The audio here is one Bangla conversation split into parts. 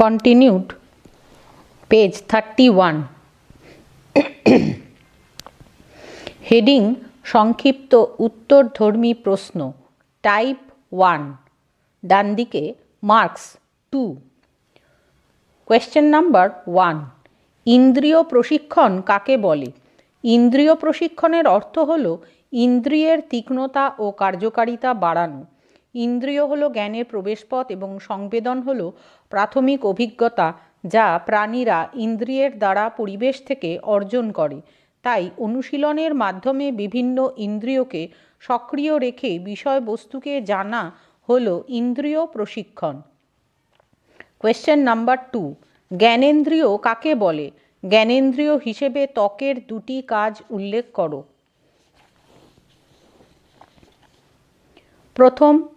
continued page 31 হেডিং সংক্ষিপ্ত উত্তরধর্মী প্রশ্ন টাইপ ওয়ান ডান দিকে marks two question number one ইন্দ্রিয় প্রশিক্ষণ কাকে বলে? ইন্দ্রিয় প্রশিক্ষণের অর্থ হল, ইন্দ্রিয়ের তীক্ষ্ণতা ও কার্যকারিতা বাড়ানো। ইন্দ্রিয় হলো জ্ঞানের প্রবেশপথ এবং সংবেদন হলো প্রাথমিক অভিজ্ঞতা, যা প্রাণীরা ইন্দ্রিয়ের দ্বারা পরিবেশ থেকে অর্জন করে। তাই অনুশীলনের মাধ্যমে বিভিন্ন ইন্দ্রিয়কে সক্রিয় রেখে বিষয়বস্তুকে জানা হলো ইন্দ্রিয় প্রশিক্ষণ। কোয়েশ্চেন নাম্বার টু জ্ঞানেন্দ্রিয় কাকে বলে? জ্ঞানেন্দ্রিয় হিসেবে ত্বকের দুটি কাজ উল্লেখ করো। প্রথম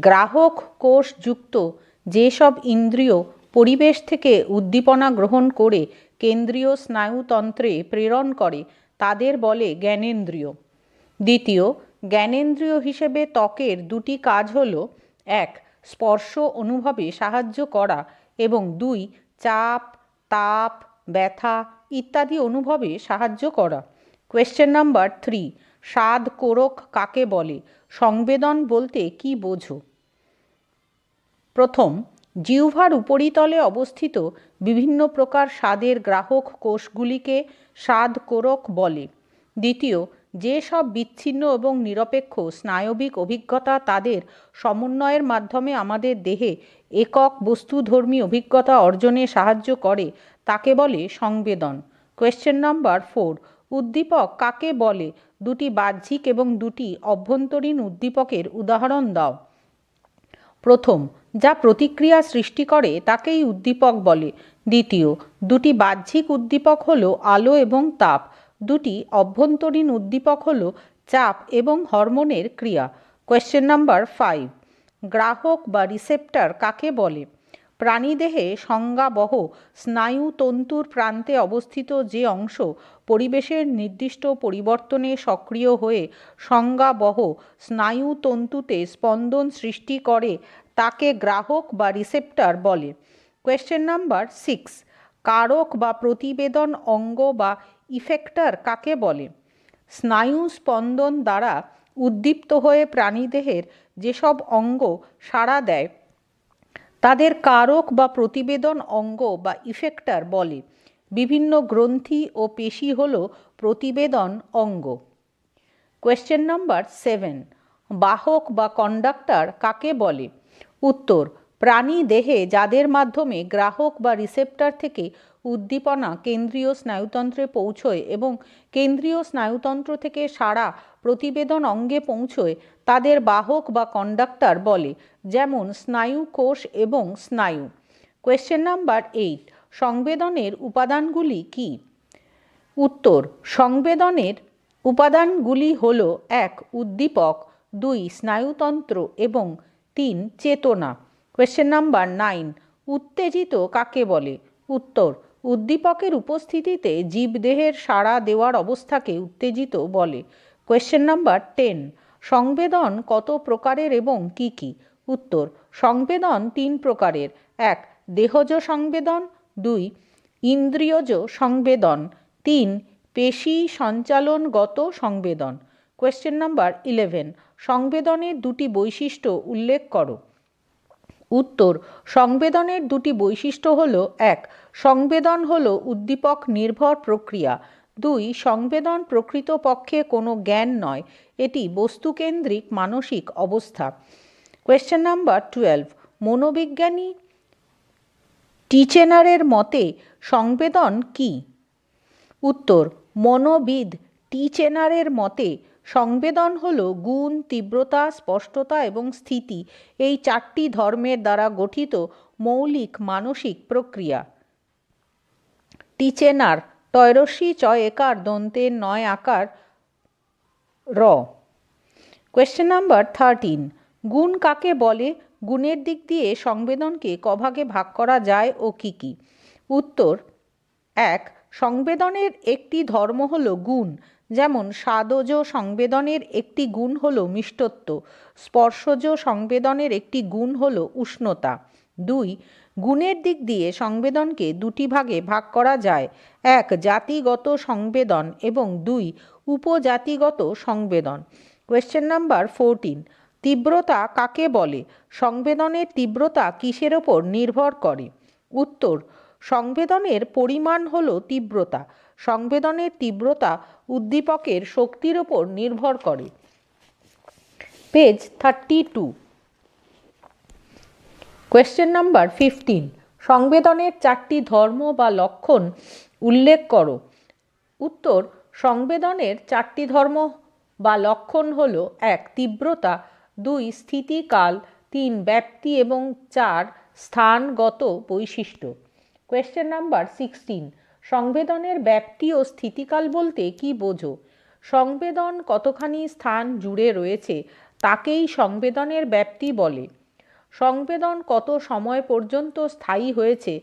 গ্রাহক কোষযুক্ত যেসব ইন্দ্রিয় পরিবেশ থেকে উদ্দীপনা গ্রহণ করে কেন্দ্রীয় স্নায়ুতন্ত্রে প্রেরণ করে, তাদের বলে জ্ঞানেন্দ্রিয়। দ্বিতীয়, জ্ঞানেন্দ্রিয় হিসেবে ত্বকের দুটি কাজ হল, এক, স্পর্শ অনুভবে সাহায্য করা এবং দুই, চাপ, তাপ, ব্যথা ইত্যাদি অনুভবে সাহায্য করা। কোয়েশ্চেন নাম্বার থ্রি, স্বাদ কোরক কাকে বলে? সংবেদন বলতে কি বোঝো? প্রথম, জিহ্বার উপরিতলে অবস্থিত বিভিন্ন প্রকার স্বাদের গ্রাহক কোষগুলিকে স্বাদ কোরক বলে। দ্বিতীয়, যে সব বিচ্ছিন্ন এবং নিরপেক্ষ স্নায়বিক অভিজ্ঞতা তাদের সমন্বয়ের মাধ্যমে আমাদের দেহে একক বস্তুধর্মী অভিজ্ঞতা অর্জনে সাহায্য করে, তাকে বলে সংবেদন। কোয়েশ্চেন নাম্বার ফোর উদ্দীপক কাকে বলে দুটি বাহ্যিক এবং দুটি অভ্যন্তরীণ উদ্দীপকের উদাহরণ দাও। প্রথম, যা প্রতিক্রিয়া সৃষ্টি করে, তাকেই উদ্দীপক বলে। দ্বিতীয়, দুটি বাহ্যিক উদ্দীপক হল আলো এবং তাপ। দুটি অভ্যন্তরীণ উদ্দীপক হল চাপ এবং হরমোনের ক্রিয়া। কোয়েশ্চেন নাম্বার ফাইভ গ্রাহক বা রিসেপ্টার কাকে বলে? প্রাণীদেহে সংজ্ঞাবহ স্নায়ু তন্তুর প্রান্তে অবস্থিত যে অংশ পরিবেশের নির্দিষ্ট পরিবর্তনে সক্রিয় হয়ে সংজ্ঞাবহ স্নায়ু তন্তুতে স্পন্দন সৃষ্টি করে, তাকে গ্রাহক বা রিসেপ্টার বলে। কোয়েশ্চেন নাম্বার সিক্স কারক বা প্রতিবেদন অঙ্গ বা ইফেক্টার কাকে বলে? স্নায়ু স্পন্দন দ্বারা উদ্দীপ্ত হয়ে প্রাণীদেহের যেসব অঙ্গ সাড়া দেয় তাদের কারক বা প্রতিবেদন অঙ্গ বা ইফেক্টার বলে। বিভিন্ন গ্রন্থি ও পেশি হল প্রতিবেদন অঙ্গ। কোয়েশ্চেন নাম্বার সেভেন বাহক বা কন্ডাক্টর কাকে বলে? উত্তর, প্রাণী দেহে যাদের মাধ্যমে গ্রাহক বা রিসেপ্টার থেকে উদ্দীপনা কেন্দ্রীয় স্নায়ুতন্ত্রে পৌঁছয় এবং কেন্দ্রীয় স্নায়ুতন্ত্র থেকে সারা প্রতিবেদন অঙ্গে পৌঁছয়, তাদের বাহক বা কন্ডাক্টর বলে, যেমন স্নায়ু কোষ এবং স্নায়ু। কোয়েশ্চেন নাম্বার এইট সংবেদনের উপাদানগুলি কি? উত্তর, সংবেদনের উপাদানগুলি হল, এক, উদ্দীপক, দুই, স্নায়ুতন্ত্র এবং তিন, চেতনা। কোয়েশ্চেন নাম্বার নাইন উত্তেজিত কাকে বলে? উত্তর উদ্দীপকের উপস্থিতিতে জীবদেহের সাড়া দেওয়ার অবস্থাকে উত্তেজিত বলে। কোয়েশ্চেন নাম্বার টেন সংবেদন কত প্রকারের এবং কি কি? উত্তর, সংবেদন তিন প্রকারের। এক, দেহজ সংবেদন। দুই, ইন্দ্রিয়জ সংবেদন। তিন, পেশি সঞ্চালনগত সংবেদন। কোয়েশ্চেন নাম্বার ইলেভেন সংবেদনের দুটি বৈশিষ্ট্য উল্লেখ করো। উত্তর, সংবেদনের দুটি বৈশিষ্ট্য হল, এক সংবেদন হল উদ্দীপক নির্ভর প্রক্রিয়া। দুই, সংবেদন প্রকৃতপক্ষে কোনো জ্ঞান নয়, এটি বস্তুকেন্দ্রিক মানসিক অবস্থা। কোয়েশ্চেন নাম্বার টুয়েলভ মনোবিজ্ঞানী টিচেনারের মতে সংবেদন কি? উত্তর, মনোবিদ টিচেনারের মতে সংবেদন হল গুণ, তীব্রতা, স্পষ্টতা এবং স্থিতি। এই চারটি ধর্মের দ্বারা গঠিত মৌলিক মানসিক প্রক্রিয়া। টিচেনার তৈরসী চয় একার দন্তের নয় আকার র। কোয়েশ্চেন নাম্বার থার্টিন গুণ কাকে বলে? গুণের দিক দিয়ে সংবেদনকে কভাগে ভাগ করা যায় ও কি কি? উত্তর, এক, সংবেদনের একটি ধর্ম হল গুণ। যেমন স্বাদজ সংবেদনের একটি গুণ হল মিষ্টত্ব। স্পর্শজ সংবেদনের একটি গুণ হল উষ্ণতা। দুই গুণের দিক দিয়ে সংবেদনকে দুটি ভাগে ভাগ করা যায়। এক, জাতিগত সংবেদন এবং দুই, উপজাতিগত সংবেদন। কোয়েশ্চেন নাম্বার ফোরটিন তীব্রতা কাকে বলে? সংবেদনের তীব্রতা কিসের ওপর নির্ভর করে? উত্তর, সংবেদনের পরিমাণ হল তীব্রতা। সংবেদনের তীব্রতা উদ্দীপকের শক্তির ওপর নির্ভর করে। Page thirty two question number fifteen সংবেদনের চারটি ধর্ম বা লক্ষণ উল্লেখ করো। উত্তর, সংবেদনের চারটি ধর্ম বা লক্ষণ হল এক, তীব্রতা, দুই, স্থিতিকাল, তিন, ব্যাপ্তি এবং চার, স্থানগত বৈশিষ্ট্য। কোয়েশ্চেন নাম্বার সিক্সটিন সংবেদনের ব্যাপ্তি ও স্থিতিকাল বলতে কি বোঝো? সংবেদন কতখানি স্থান জুড়ে রয়েছে, তাকেই সংবেদনের ব্যাপ্তি বলে। সংবেদন কত সময় পর্যন্ত স্থায়ী হয়েছে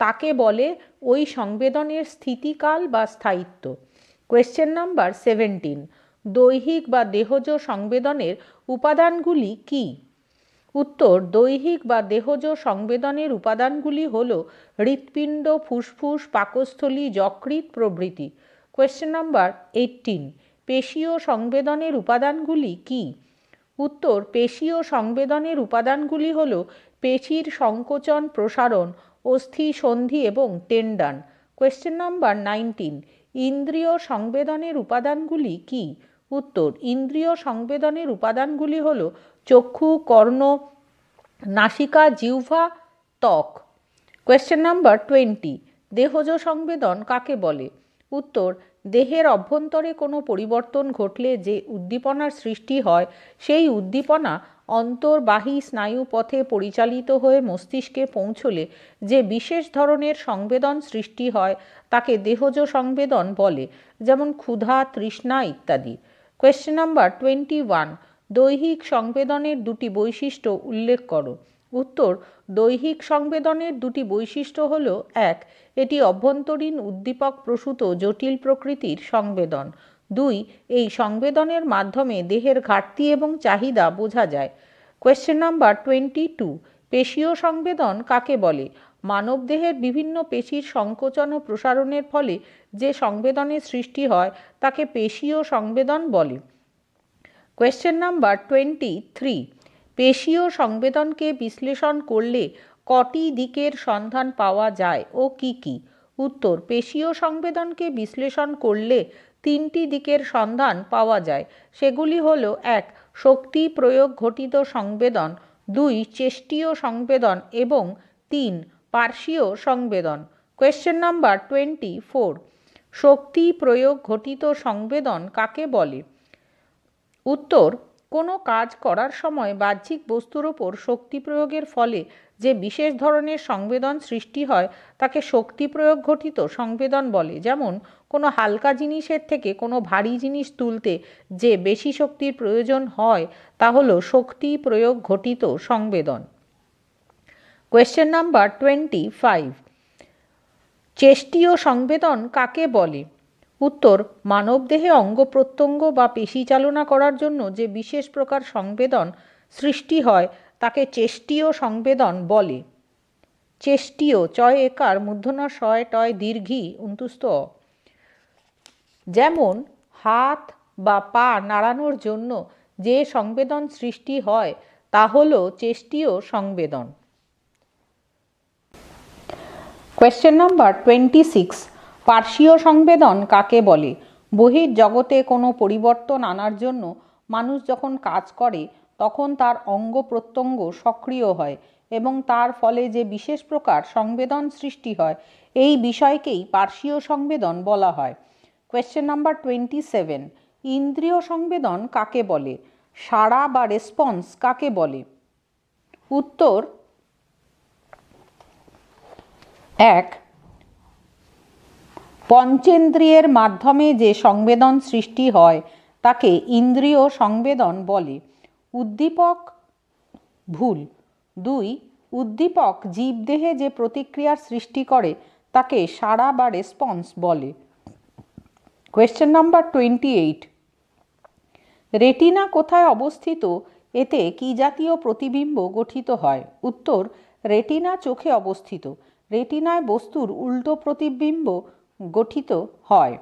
তাকে বলে ওই সংবেদনের স্থিতিকাল বা স্থায়িত্ব। কোয়েশ্চেন নাম্বার সেভেন্টিন দৈহিক বা দেহজ সংবেদনের উপাদানগুলি কি? উত্তর, দৈহিক বা দেহজ সংবেদনের উপাদানগুলি হল হৃৎপিণ্ড, ফুসফুস, পাকস্থলী, যকৃৎ প্রভৃতি। কোয়েশ্চেন নাম্বার এইটিন পেশীয় সংবেদনের উপাদানগুলি কি? উত্তর পেশীয় সংবেদনের উপাদানগুলি হল পেশির সংকোচন, প্রসারণ, অস্থি, সন্ধি এবং টেন্ডান। কোয়েশ্চেন নাম্বার নাইনটিন ইন্দ্রিয় সংবেদনের উপাদানগুলি কি? উত্তর, ইন্দ্রিয় সংবেদনের উপাদানগুলি হল চক্ষু, কর্ণ, নাসিকা, জিহ্বা, ত্বক। কোয়েশ্চেন নাম্বার টোয়েন্টি দেহজ সংবেদন কাকে বলে? উত্তর দেহের অভ্যন্তরে কোনো পরিবর্তন ঘটলে যে উদ্দীপনার সৃষ্টি হয়, সেই উদ্দীপনা অন্তর্বাহী স্নায়ু পথে পরিচালিত হয়ে মস্তিষ্কে পৌঁছলে যে বিশেষ ধরনের সংবেদন সৃষ্টি হয়, তাকে দেহজ সংবেদন বলে, যেমন ক্ষুধা, তৃষ্ণা ইত্যাদি। কোয়েশ্চেন নাম্বার টোয়েন্টি ওয়ান দৈহিক সংবেদনের দুটি বৈশিষ্ট্য উল্লেখ করো। উত্তর, দৈহিক সংবেদনের দুটি বৈশিষ্ট্য হল, এক, এটি অভ্যন্তরীণ উদ্দীপক প্রসূত জটিল প্রকৃতির সংবেদন। দুই, এই সংবেদনের মাধ্যমে দেহের ঘাটতি এবং চাহিদা বোঝা যায়। কোয়েশ্চেন নাম্বার টোয়েন্টি টু পেশীয় সংবেদন কাকে বলে? মানবদেহের বিভিন্ন পেশির সংকোচন ও প্রসারণের ফলে যে সংবেদনের সৃষ্টি হয়, তাকে পেশীয় সংবেদন বলে। কোয়েশ্চেন নাম্বার টোয়েন্টি থ্রি পেশীয় সংবেদনকে বিশ্লেষণ করলে কটি দিকের সন্ধান পাওয়া যায় ও কি কি? উত্তর, পেশীয় সংবেদনকে বিশ্লেষণ করলে তিনটি দিকের সন্ধান পাওয়া যায়। সেগুলি হল, এক, শক্তি প্রয়োগ ঘটিত সংবেদন, দুই, চেষ্টীয় সংবেদন এবং তিন, পার্শ্বীয় সংবেদন। কোয়েশ্চেন নাম্বার টোয়েন্টি ফোর শক্তি প্রয়োগ ঘটিত সংবেদন কাকে বলে? উত্তর কোনো কাজ করার সময় বাহ্যিক বস্তুর ওপর শক্তি প্রয়োগের ফলে যে বিশেষ ধরনের সংবেদন সৃষ্টি হয়, তাকে শক্তি প্রয়োগ ঘটিত সংবেদন বলে। যেমন, কোনো হালকা জিনিসের থেকে কোনো ভারী জিনিস তুলতে যে বেশি শক্তির প্রয়োজন হয়, তা হলো শক্তি প্রয়োগ ঘটিত সংবেদন। Question number twenty five. চেষ্টীয় সংবেদন কাকে বলে? উত্তর, মানবদেহে অঙ্গ প্রত্যঙ্গ বা পেশি চালনা করার জন্য যে বিশেষ প্রকার সংবেদন সৃষ্টি হয়, তাকে চেষ্টীয় সংবেদন বলে। চেষ্টীয়, চয় একার, মূর্ধন্য শয় টয়, দীর্ঘি অন্তুস্ত যেমন, হাত বা পা নাড়ানোর জন্য যে সংবেদন সৃষ্টি হয়, তা হল চেষ্টীয় সংবেদন। কোয়েশ্চেন নাম্বার টোয়েন্টি সিক্স পার্শ্বীয় সংবেদন কাকে বলে? বহির জগতে কোনো পরিবর্তন আনার জন্য মানুষ যখন কাজ করে, তখন তার অঙ্গ প্রত্যঙ্গ সক্রিয় হয় এবং তার ফলে যে বিশেষ প্রকার সংবেদন সৃষ্টি হয়, এই বিষয়কেই পার্শ্বীয় সংবেদন বলা হয়। কোয়েশ্চেন নাম্বার টোয়েন্টি সেভেন ইন্দ্রিয় সংবেদন কাকে বলে? সাড়া বা রেসপন্স কাকে বলে? উত্তর এক পঞ্চেন্দ্রিয়ের মাধ্যমে যে সংবেদন সৃষ্টি হয়, তাকে ইন্দ্রিয় সংবেদন বলে। উদ্দীপক ভুল। দুই, উদ্দীপক জীবদেহে যে প্রতিক্রিয়ার সৃষ্টি করে, তাকে সাড়া বা রেসপন্স বলে। Question number twenty eight retina কোথায় অবস্থিত? এতে কি জাতীয় প্রতিবিম্ব গঠিত হয়? উত্তর, রেটিনা চোখে অবস্থিত। রেটিনায় বস্তুর উল্টো প্রতিবিম্ব গঠিত হয়।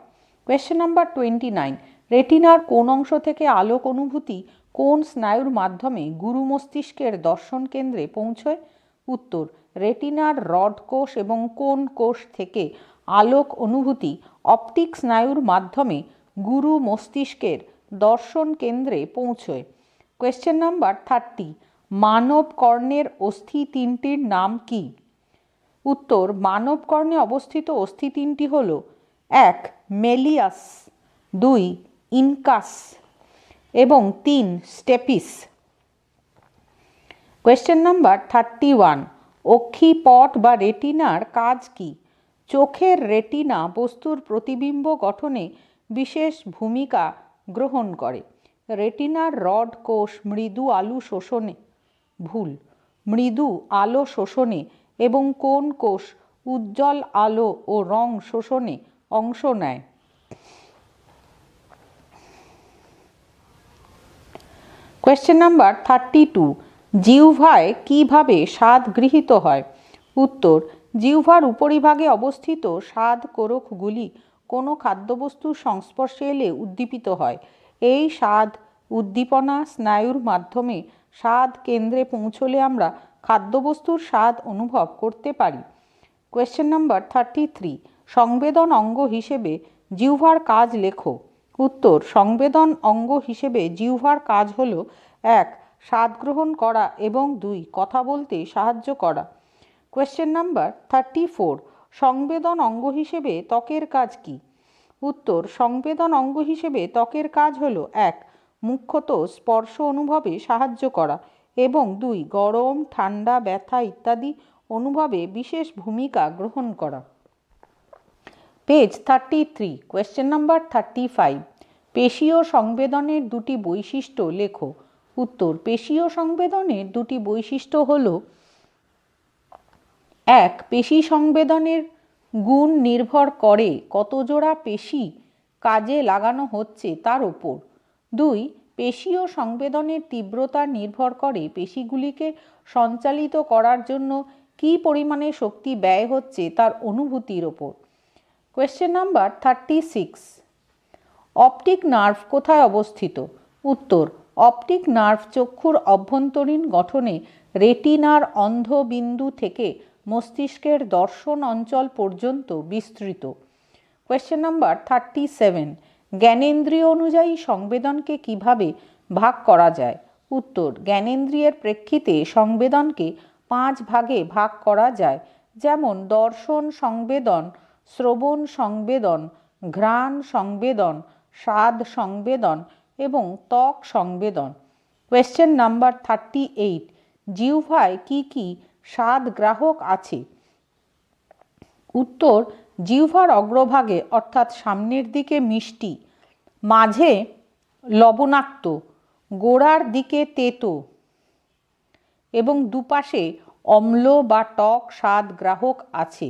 কোয়েশ্চেন নাম্বার টোয়েন্টি নাইন রেটিনার কোন অংশ থেকে আলোক অনুভূতি কোন স্নায়ুর মাধ্যমে গুরু মস্তিষ্কের দর্শন কেন্দ্রে পৌঁছয়? উত্তর, রেটিনার রড কোষ এবং কোন কোষ থেকে আলোক অনুভূতি অপটিক স্নায়ুর মাধ্যমে গুরু মস্তিষ্কের দর্শন কেন্দ্রে পৌঁছয়। কোয়েশ্চেন নাম্বার থার্টি মানব কর্ণের অস্থি তিনটির নাম কি? উত্তর মানব কর্ণে অবস্থিত অস্থি তিনটি হল এক, মেলিয়াস, দুই, ইনকাস এবং তিন, stapes. Question number thirty one অক্ষিপট বা রেটিনার কাজ কি? চোখের রেটিনা বস্তুর প্রতিবিম্ব গঠনে বিশেষ ভূমিকা গ্রহণ করে। রেটিনার রড, কোষ, মৃদু আলু শোষণে ভুল। মৃদু আলো শোষণে এবং কোন কোষ উজ্জ্বল আলো ও রং শোষণে অংশ নেয়? কোয়েশ্চেন নাম্বার থার্টি টু জিহ্বায় কীভাবে স্বাদ গৃহীত হয়? উত্তর, জিহ্বার উপরিভাগে অবস্থিত স্বাদ কোরকগুলি কোনো খাদ্যবস্তুর সংস্পর্শে এলে উদ্দীপিত হয়। এই স্বাদ উদ্দীপনা স্নায়ুর মাধ্যমে স্বাদ কেন্দ্রে পৌঁছলে আমরা খাদ্যবস্তুর স্বাদ অনুভব করতে পারি। কোয়েশ্চেন নাম্বার থার্টি থ্রি সংবেদন অঙ্গ হিসেবে জিহ্বার কাজ লেখো। উত্তর, সংবেদন অঙ্গ হিসেবে জিহ্বার কাজ হল, এক, স্বাদ গ্রহণ করা এবং দুই, কথা বলতে সাহায্য করা। কোয়েশ্চেন নাম্বার থার্টি ফোর সংবেদন অঙ্গ হিসেবে ত্বকের কাজ কি? উত্তর, সংবেদন অঙ্গ হিসেবে ত্বকের কাজ হলো, এক, মুখ্যত স্পর্শ অনুভবে সাহায্য করা। এবং দুই, গরম, ঠান্ডা, ব্যথা ইত্যাদি অনুভবে বিশেষ ভূমিকা গ্রহণ করা। Page thirty three question number thirty five পেশীয় সংবেদনের দুটি বৈশিষ্ট্য লেখো। উত্তর, পেশীয় সংবেদনের দুটি বৈশিষ্ট্য হল, এক, পেশি সংবেদনের গুণ নির্ভর করে কত জোড়া পেশি কাজে লাগানো হচ্ছে তার ওপর। দুই পেশীয় সংবেদনের তীব্রতা নির্ভর করে পেশিগুলিকে সঞ্চালিত করার জন্য কী পরিমাণে শক্তি ব্যয় হচ্ছে তার অনুভূতির ওপর। Question number thirty six optic nerve কোথায় অবস্থিত? উত্তর অপটিক নার্ভ চক্ষুর অভ্যন্তরীণ গঠনে রেটিনার অন্ধবিন্দু থেকে মস্তিষ্কের দর্শন অঞ্চল পর্যন্ত বিস্তৃত। কোয়েশ্চেন নাম্বার থার্টি সেভেন জ্ঞানেন্দ্রিয় অনুযায়ী সংবেদনকে কীভাবে ভাগ করা যায়? উত্তর, জ্ঞানেন্দ্রিয়ের প্রেক্ষিতে সংবেদনকে পাঁচ ভাগে ভাগ করা যায়। যেমন, দর্শন সংবেদন, শ্রবণ সংবেদন, ঘ্রাণ সংবেদন, স্বাদ সংবেদন এবং ত্বক সংবেদন। কোয়েশ্চেন নাম্বার থার্টি এইট জিহ্বায় কী কী স্বাদ গ্রাহক আছে? উত্তর, জিহ্বার অগ্রভাগে, অর্থাৎ সামনের দিকে মিষ্টি মাঝে লবণাক্ত, গোড়ার দিকে তেতো এবং দুপাশে অম্ল বা টক স্বাদ গ্রাহক আছে।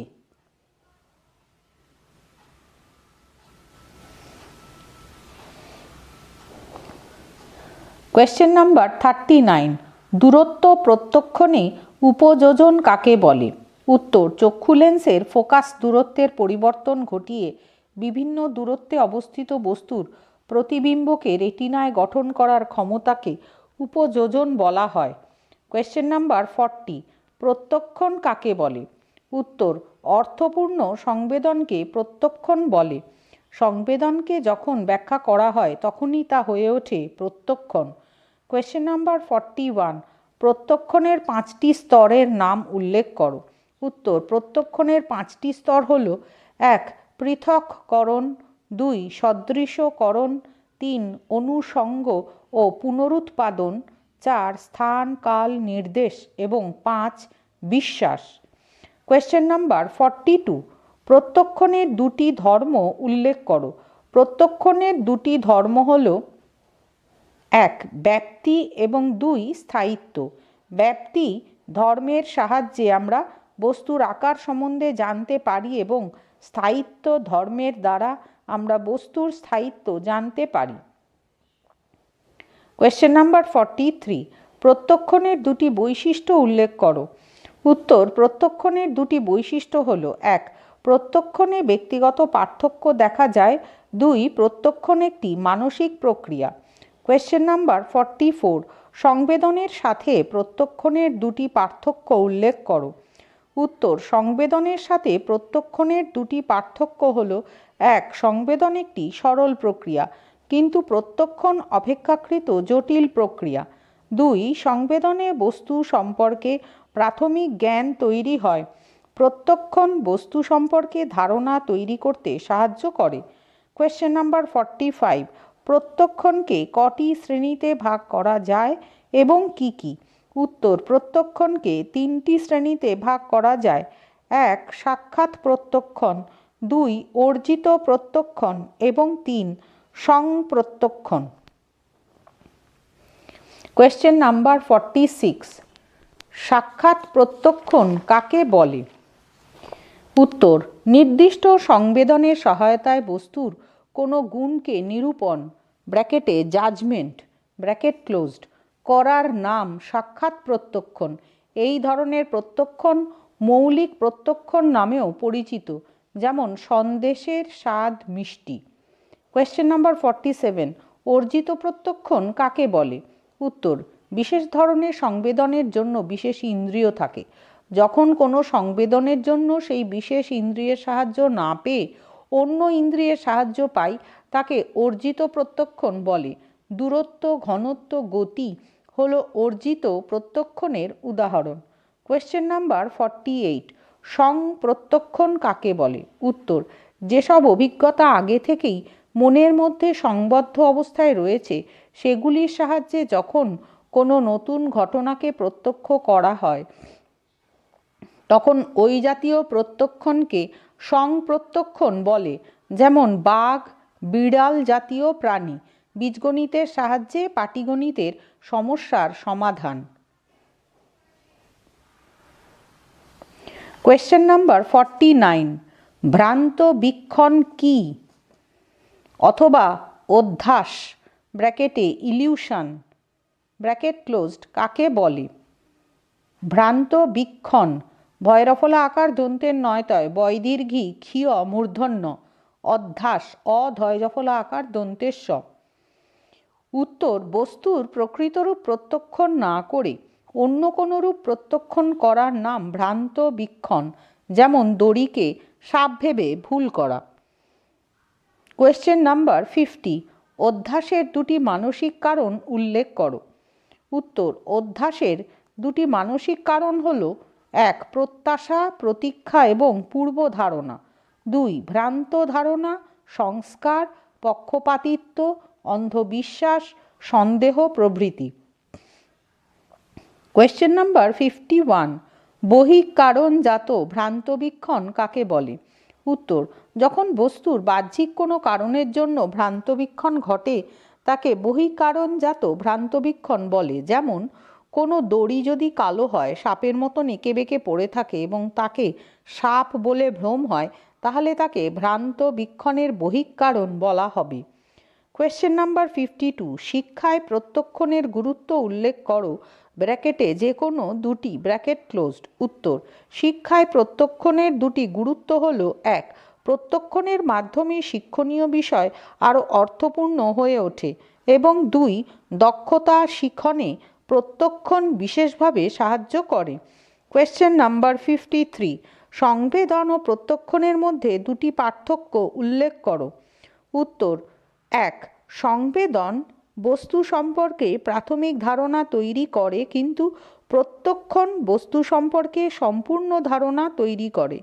কোয়েশ্চেন নাম্বার থার্টি নাইন দূরত্ব প্রত্যক্ষণে উপযোজন কাকে বলে? উত্তর, চক্ষু লেন্সের ফোকাস দূরত্বের পরিবর্তন ঘটিয়ে বিভিন্ন দূরত্বে অবস্থিত বস্তুর প্রতিবিম্বকে রেটিনায় গঠন করার ক্ষমতাকে উপযোজন বলা হয়। কোয়েশ্চেন নাম্বার ফর্টি প্রত্যক্ষণ কাকে বলে? উত্তর, অর্থপূর্ণ সংবেদনকে প্রত্যক্ষণ বলে। সংবেদনকে যখন ব্যাখ্যা করা হয়, তখনই তা হয়ে ওঠে প্রত্যক্ষণ। কোয়েশ্চেন নাম্বার ফর্টি ওয়ান প্রত্যক্ষণের পাঁচটি স্তরের নাম উল্লেখ করো। উত্তর, প্রত্যক্ষণের পাঁচটি স্তর হল, এক পৃথককরণ, দুই সদৃশকরণ, তিন অনুষঙ্গ ও পুনরুৎপাদন, চার স্থান কাল নির্দেশ এবং পাঁচ বিশ্বাস। কোয়েশ্চেন নাম্বার ফর্টি টু প্রত্যক্ষণের দুটি ধর্ম উল্লেখ করো। প্রত্যক্ষণের দুটি ধর্ম হল, এক ব্যাপ্তি এবং দুই, স্থায়িত্ব। ব্যাপ্তি ধর্মের সাহায্যে আমরা বস্তুর আকার সম্বন্ধে জানতে পারি এবং স্থায়িত্ব ধর্মের দ্বারা আমরা বস্তুর স্থায়িত্ব জানতে পারি। কোয়েশ্চেন নাম্বার ফর্টি থ্রি প্রত্যক্ষণের দুটি বৈশিষ্ট্য উল্লেখ করো। উত্তর, প্রত্যক্ষণের দুটি বৈশিষ্ট্য হল, এক, প্রত্যক্ষণে ব্যক্তিগত পার্থক্য দেখা যায়। দুই, প্রত্যক্ষণ একটি মানসিক প্রক্রিয়া। কোয়েশ্চেন নাম্বার ফর্টি ফোর সংবেদনের সাথে প্রত্যক্ষণের দুটি পার্থক্য উল্লেখ করো। উত্তর, সংবেদনের সাথে প্রত্যক্ষণের দুটি পার্থক্য হল, এক, সংবেদন একটি সরল প্রক্রিয়া, কিন্তু প্রত্যক্ষণ অপেক্ষাকৃত জটিল প্রক্রিয়া। দুই, সংবেদনে বস্তু সম্পর্কে প্রাথমিক জ্ঞান তৈরি হয়, প্রত্যক্ষণ বস্তু সম্পর্কে ধারণা তৈরি করতে সাহায্য করে। কোয়েশ্চেন নাম্বার ফর্টি ফাইভ প্রত্যক্ষণকে কটি শ্রেণীতে ভাগ করা যায় এবং কি কি? উত্তর প্রত্যক্ষণকে তিনটি শ্রেণীতে ভাগ করা যায়। এক, সাক্ষাৎ প্রত্যক্ষণ। দুই, অর্জিত প্রত্যক্ষণ। এবং তিন, সংপ্রত্যক্ষণ। কোয়েশ্চেন নাম্বার ফর্টি সিক্স সাক্ষাৎ প্রত্যক্ষণ কাকে বলে? উত্তর, নির্দিষ্ট সংবেদনের সহায়তায় বস্তুর কোনো গুণকে নিরূপণ, ব্র্যাকেটে জাজমেন্ট ব্র্যাকেট ক্লোজড করার নাম সাক্ষাৎ প্রত্যক্ষণ। এই ধরনের প্রত্যক্ষণ মৌলিক প্রত্যক্ষণ নামেও পরিচিত, যেমন সন্দেশের স্বাদ মিষ্টি। কোয়েশ্চেন নাম্বার ফর্টি সেভেন অর্জিত প্রত্যক্ষণ কাকে বলে? উত্তর, বিশেষ ধরনের সংবেদনের জন্য বিশেষ ইন্দ্রিয় থাকে। যখন কোনো সংবেদনের জন্য সেই বিশেষ ইন্দ্রিয়ের সাহায্য না পেয়ে অন্য ইন্দ্রিয়ের সাহায্য পাই তাকে অর্জিত প্রত্যক্ষণ বলে। দূরত্ব, ঘনত্ব, গতি হলো অর্জিত প্রত্যক্ষণের উদাহরণ। কোয়েশ্চেন নাম্বার ফর্টি এইট সং প্রত্যক্ষণ কাকে বলে? উত্তর, যেসব অভিজ্ঞতা আগে থেকেই মনের মধ্যে সংবদ্ধ অবস্থায় রয়েছে, সেগুলির সাহায্যে যখন কোনো নতুন ঘটনাকে প্রত্যক্ষ করা হয়, তখন ওই জাতীয় প্রত্যক্ষণকে সংপ্রত্যক্ষণ বলে, যেমন বাঘ, বিড়াল জাতীয় প্রাণী। বীজগণিতের সাহায্যে পাটিগণিতের সমস্যার সমাধান। কোয়েশ্চেন নাম্বার ফর্টি নাইন ভ্রান্ত বীক্ষণ কি? অথবা অধ্যাস, ব্র্যাকেটে ইলিউশন, ব্র্যাকেট ক্লোজড, কাকে বলে? ভ্রান্ত বীক্ষণ ভয়রফলা আকার দন্তের নয়তয় বয়দীর্ঘি ক্ষীয়, মূর্ধন্য, অধ্যাস অধয়জফলা আকার দন্তেস্ব উত্তর বস্তুর প্রকৃতরূপ প্রত্যক্ষণ না করে অন্য কোনো রূপ প্রত্যক্ষণ করার নাম ভ্রান্ত বীক্ষণ, যেমন দড়িকে সাপ ভেবে ভুল করা। কোয়েশ্চেন নাম্বার ফিফটি অধ্যাসের দুটি মানসিক কারণ উল্লেখ করো। উত্তর, অধ্যাসের দুটি মানসিক কারণ হল, এক, প্রত্যাশা, প্রতীক্ষা এবং পূর্ব ধারণা। দুই, ভ্রান্ত ধারণা, সংস্কার, পক্ষপাতিত্ব অন্ধবিশ্বাস, সন্দেহ, প্রভৃতি। কোয়েশ্চেন নাম্বার ফিফটি ওয়ান বহিক কারণজাত ভ্রান্তবীক্ষণ কাকে বলে? উত্তর, যখন বস্তুর বাহ্যিক কোনো কারণের জন্য ভ্রান্তবীক্ষণ ঘটে, তাকে বহিকারণজাত ভ্রান্তবীক্ষণ বলে। যেমন, কোনো দড়ি যদি কালো হয়, সাপের মতো নেকে বেঁকে পড়ে থাকে এবং তাকে সাপ বলে ভ্রম হয়, তাহলে তাকে ভ্রান্ত বীক্ষণের বহিক কারণ বলা হবে। কোয়েশ্চেন নাম্বার ফিফটি টু শিক্ষায় প্রত্যক্ষণের গুরুত্ব উল্লেখ করো। ব্র্যাকেটে যে কোনো দুটি ব্র্যাকেট ক্লোজড উত্তর। শিক্ষায় প্রত্যক্ষণের দুটি গুরুত্ব হল, এক, প্রত্যক্ষণের মাধ্যমে শিক্ষণীয় বিষয় আরও অর্থপূর্ণ হয়ে ওঠে। এবং দুই, দক্ষতা শিখনে প্রত্যক্ষণ বিশেষভাবে সাহায্য করে। কোয়েশ্চেন নাম্বার ফিফটি থ্রি সংবেদন ও প্রত্যক্ষণের মধ্যে দুটি পার্থক্য উল্লেখ করো। উত্তর এক, সংবেদন বস্তু সম্পর্কে প্রাথমিক ধারণা তৈরি করে, কিন্তু প্রত্যক্ষণ বস্তু সম্পর্কে সম্পূর্ণ ধারণা তৈরি করে।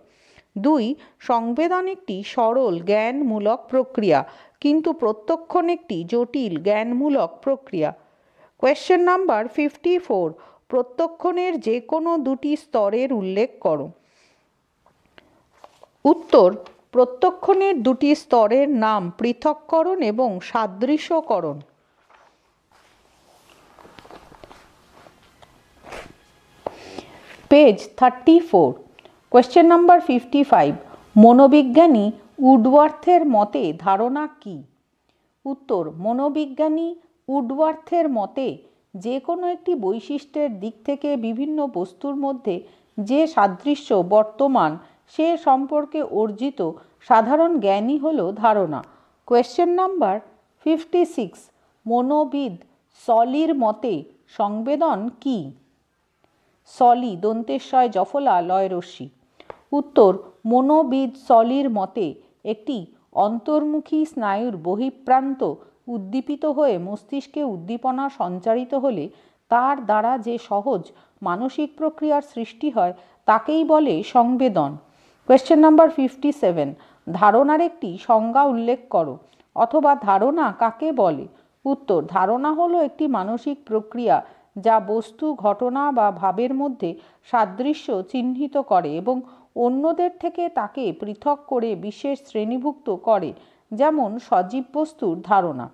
দুই, সংবেদন একটি সরল, জ্ঞানমূলক প্রক্রিয়া, কিন্তু প্রত্যক্ষণ একটি জটিল, জ্ঞানমূলক প্রক্রিয়া। কোয়েশ্চেন নাম্বার ফিফটি ফোর প্রত্যক্ষণের যে কোনো দুটি স্তরের উল্লেখ করো। উত্তর প্রত্যক্ষণের দুটি স্তরের নাম পৃথককরণ এবং সাদৃশ্যকরণ। Page thirty four question number fifty five মনোবিজ্ঞানী উডওয়ার্থের মতে ধারণা কি? উত্তর, মনোবিজ্ঞানী উডওয়ার্থের মতে যে কোনো একটি বৈশিষ্ট্যের দিক থেকে বিভিন্ন বস্তুর মধ্যে যে সাদৃশ্য বর্তমান সে সম্পর্কে অর্জিত সাধারণ জ্ঞানই হল ধারণা। কোয়েশ্চেন নাম্বার ফিফটি সিক্স মনোবিদ সলির মতে সংবেদন কি? সলি দন্তেশ্বয় জফলা, লয় রশ্মি। উত্তর, মনোবিদ সলির মতে একটি অন্তর্মুখী স্নায়ুর বহিঃপ্রান্ত উদ্দীপিত হয়ে মস্তিষ্কে উদ্দীপনা সঞ্চারিত হলে তার দ্বারা যে সহজ মানসিক প্রক্রিয়ার সৃষ্টি হয়, তাকেই বলে সংবেদন। কোয়েশ্চেন নাম্বার ফিফটি সেভেন ধারণার একটি সংজ্ঞা উল্লেখ করো, অথবা ধারণা কাকে বলে? উত্তর, ধারণা হলো একটি মানসিক প্রক্রিয়া যা বস্তু, ঘটনা বা ভাবের মধ্যে সাদৃশ্য চিহ্নিত করে এবং অন্যদের থেকে তাকে পৃথক করে বিশেষ শ্রেণীভুক্ত করে, যেমন সজীব বস্তুর ধারণা।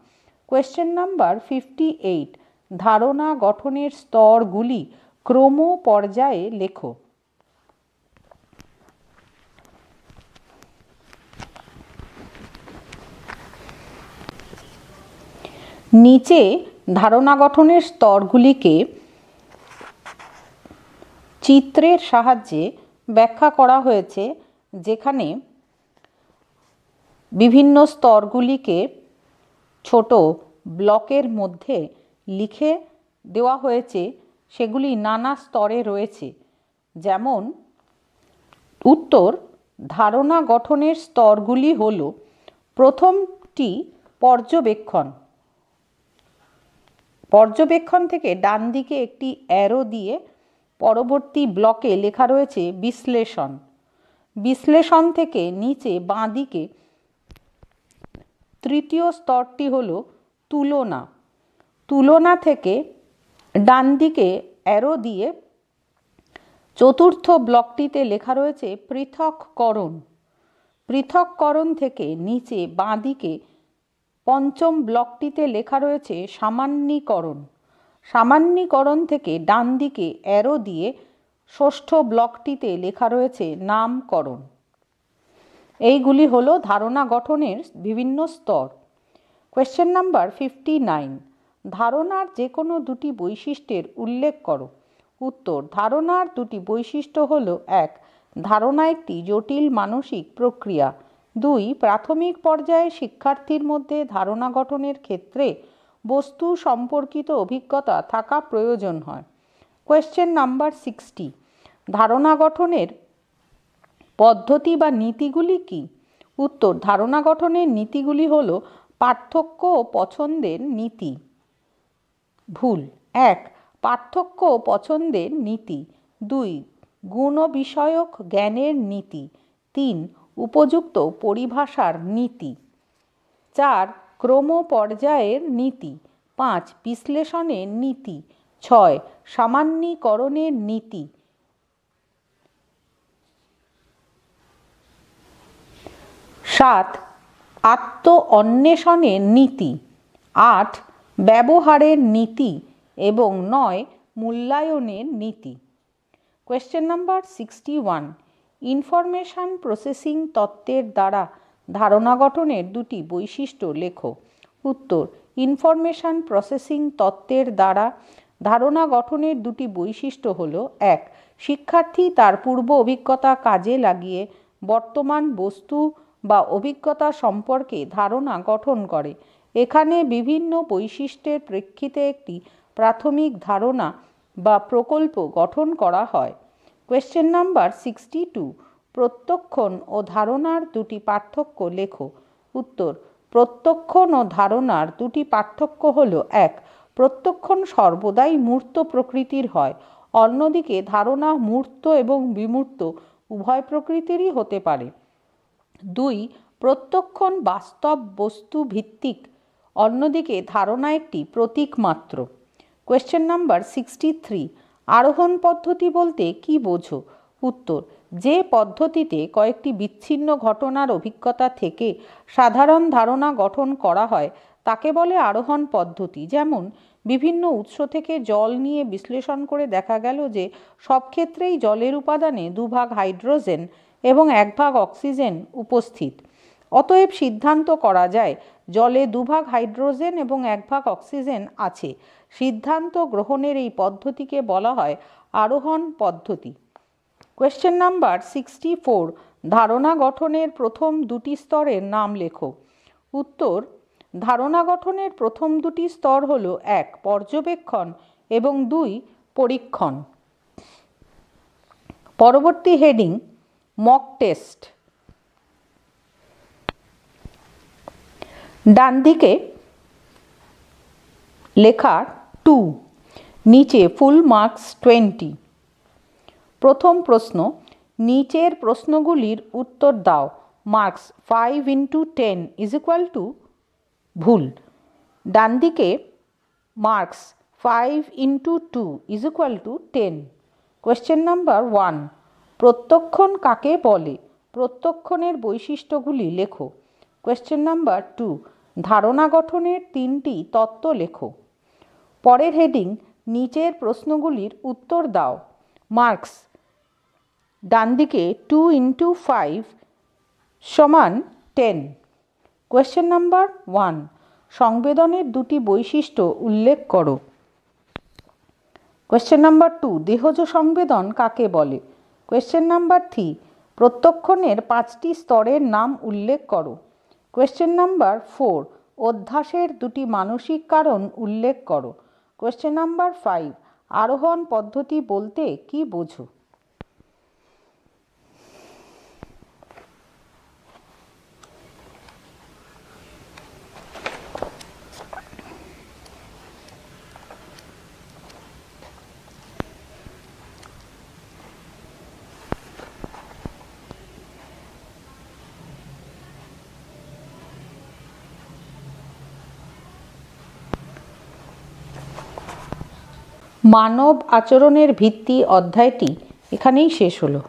কোয়েশ্চেন নাম্বার ফিফটি এইট ধারণা গঠনের স্তরগুলি ক্রম পর্যায়ে লেখো। নিচে ধারণা গঠনের স্তরগুলিকে চিত্রের সাহায্যে ব্যাখ্যা করা হয়েছে, যেখানে বিভিন্ন স্তরগুলিকে ছোট ব্লকের মধ্যে লিখে দেওয়া হয়েছে। সেগুলি নানা স্তরে রয়েছে। যেমন, উত্তর, ধারণা গঠনের স্তরগুলি হল, প্রথমটি পর্যবেক্ষণ। পর্যবেক্ষণ থেকে ডান দিকে একটি অ্যারো দিয়ে পরবর্তী ব্লকে লেখা রয়েছে বিশ্লেষণ। বিশ্লেষণ থেকে নিচে বাঁ দিকে তৃতীয় স্তরটি হলো তুলনা। তুলনা থেকে ডান দিকে অ্যারো দিয়ে চতুর্থ ব্লকটিতে লেখা রয়েছে পৃথককরণ। পৃথককরণ থেকে নিচে বাঁ দিকে পঞ্চম ব্লকটিতে লেখা রয়েছে সামান্যীকরণ। সামান্যীকরণ থেকে ডান দিকে অ্যারো দিয়ে ষষ্ঠ ব্লকটিতে লেখা রয়েছে নামকরণ। এইগুলি হলো ধারণা গঠনের বিভিন্ন স্তর। কোয়েশ্চেন নাম্বার ফিফটি নাইন ধারণার যে কোনো দুটি বৈশিষ্ট্যের উল্লেখ করো। উত্তর, ধারণার দুটি বৈশিষ্ট্য হল এক, ধারণা একটি জটিল মানসিক প্রক্রিয়া। দুই, প্রাথমিক পর্যায়ে শিক্ষার্থীর মধ্যে ধারণা গঠনের ক্ষেত্রে বস্তু সম্পর্কিত অভিজ্ঞতা থাকা প্রয়োজন হয়। কোয়েশ্চেন নাম্বার সিক্সটি ধারণা গঠনের পদ্ধতি বা নীতিগুলি কি? উত্তর, ধারণা গঠনের নীতিগুলি হল পার্থক্য ও পছন্দের নীতি। ভুল, এক, পার্থক্য ও পছন্দের নীতি। দুই, গুণ বিষয়ক জ্ঞানের নীতি। তিন উপযুক্ত পরিভাষার নীতি। চার ক্রম পর্যায়ের নীতি। পাঁচ বিশ্লেষণের নীতি। ছয়, সামান্যীকরণের নীতি। সাত আত্ম অন্বেষণের নীতি। আট, ব্যবহারের নীতি। এবং নয়, মূল্যায়নের নীতি। Question number sixty one information processing তত্ত্বের দ্বারা ধারণা গঠনের দুটি বৈশিষ্ট্য লেখো। উত্তর, ইনফরমেশান প্রসেসিং তত্ত্বের দ্বারা ধারণা গঠনের দুটি বৈশিষ্ট্য হল, এক, শিক্ষার্থী তার পূর্ব অভিজ্ঞতা কাজে লাগিয়ে বর্তমান বস্তু বা অভিজ্ঞতা সম্পর্কে ধারণা গঠন করে। এখানে বিভিন্ন বৈশিষ্ট্যের প্রেক্ষিতে একটি প্রাথমিক ধারণা বা প্রকল্প গঠন করা হয়। কোয়েশ্চেন নাম্বার সিক্সটি টু প্রত্যক্ষণ ও ধারণার দুটি পার্থক্য লেখো। উত্তর, প্রত্যক্ষণ ও ধারণার দুটি পার্থক্য হল এক, প্রত্যক্ষণ সর্বদাই মূর্ত প্রকৃতির হয়। অন্যদিকে ধারণা মূর্ত এবং বিমূর্ত উভয় প্রকৃতিরই হতে পারে। দুই, প্রত্যক্ষণ বাস্তব বস্তু ভিত্তিক। অন্যদিকে ধারণা একটি প্রতীক মাত্র। কোয়েশ্চেন নাম্বার সিক্সটি থ্রি আরোহণ পদ্ধতি বলতে কি বোঝো? উত্তর, যে পদ্ধতিতে কয়েকটি বিচ্ছিন্ন ঘটনার অভিজ্ঞতা থেকে সাধারণ ধারণা গঠন করা হয়, তাকে বলে আরোহণ পদ্ধতি। যেমন, বিভিন্ন উৎস থেকে জল নিয়ে বিশ্লেষণ করে দেখা গেল যে সব ক্ষেত্রেই জলের উপাদানে দুভাগ হাইড্রোজেন এবং এক ভাগ অক্সিজেন উপস্থিত। অতএব সিদ্ধান্ত করা যায়, জলে দুভাগ হাইড্রোজেন এবং এক ভাগ অক্সিজেন আছে। সিদ্ধান্ত গ্রহণের এই পদ্ধতিকে বলা হয় আরোহণ পদ্ধতি। কোয়েশ্চেন নাম্বার সিক্সটি ফোর ধারণা গঠনের প্রথম দুটি স্তরের নাম লেখো। উত্তর, ধারণা গঠনের প্রথম দুটি স্তর হল এক, পর্যবেক্ষণ এবং দুই, পরীক্ষণ। পরবর্তী হেডিং মক টেস্ট ডান দিকে লেখা টু, নিচে ফুল মার্কস টোয়েন্টি প্রথম প্রশ্ন, নিচের প্রশ্নগুলির উত্তর দাও। Marks five into ten is equal to ভুল। ডান দিকে marks five into two is equal to ten question number one প্রত্যক্ষণ কাকে বলে? প্রত্যক্ষণের বৈশিষ্ট্যগুলি লেখো। কোয়েশ্চেন নাম্বার টু ধারণা গঠনের তিনটি তত্ত্ব লেখো। পরের হেডিং নিচের প্রশ্নগুলির উত্তর দাও। মার্কস ডান দিকে টু ইন্টু ফাইভ সমান টেন কোয়েশ্চেন নাম্বার ওয়ান সংবেদনের দুটি বৈশিষ্ট্য উল্লেখ করো। কোয়েশ্চেন নাম্বার টু দেহজ সংবেদন কাকে বলে? কোয়েশ্চেন নাম্বার থ্রি প্রত্যক্ষণের পাঁচটি স্তরের নাম উল্লেখ করো। কোয়েশ্চেন নাম্বার ফোর অধ্যাসের দুটি মানসিক কারণ উল্লেখ করো। কোয়েশ্চেন নাম্বার ফাইভ আরোহণ পদ্ধতি বলতে কি বোঝো? মানব আচরণের ভিত্তি অধ্যায়টি এখানেই শেষ হলো।